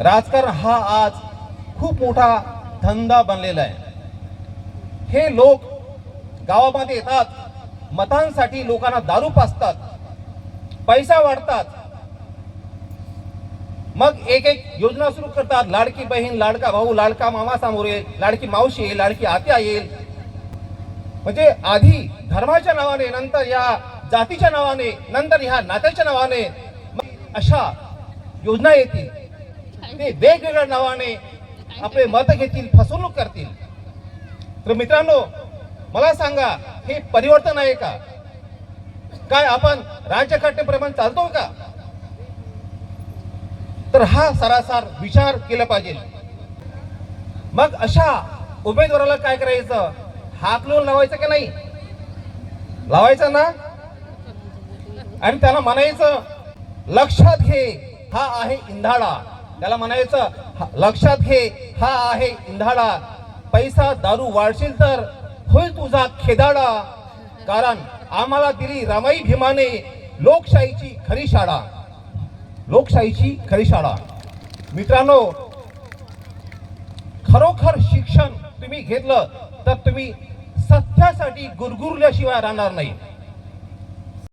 राजकारण हा आज खूप मोठा धंदा बनलेला आहे. हे लोक गावामध्ये येतात मतांसाठी लोकांना दारू पासतात पैसा वाढतात. मग एक एक योजना सुरू करतात. लाडकी बहीण लाडका भाऊ लाडका मामा समोर येईल लाडकी मावशी येईल लाडकी आत्या येईल. म्हणजे आधी धर्माच्या नावाने नंतर या जातीच्या नावाने नंतर ह्या नात्याच्या नावाने अशा योजना येतील. ते वेगवेगळ्या नावाने आपले मत घेतील फसवणूक करतील. तर मित्रांनो मला सांगा हे परिवर्तन आहे का? काय आपण राज्यघटनेप्रमाणे चालतो का? तर हा सरासार विचार केला पाहिजे. मग अशा उमेदवाराला काय करायचं? हाकलून लावायचं की नाही? लावायचं ना? आणि त्याला म्हणायचं लक्षात घे हा आहे इंधाळा त्याला म्हणायचं लक्षात घे हा आहे इंधाडा. पैसा दारू वाढशील तर होईल तुझा खेदाडा. कारण आम्हाला दिली रमाई भीमाने लोकशाहीची खरी शाळा. लोकशाहीची खरी शाळा. मित्रांनो खरोखर शिक्षण तुम्ही घेतलं तर तुम्ही सत्यासाठी गुरगुरल्याशिवाय राहणार नाही.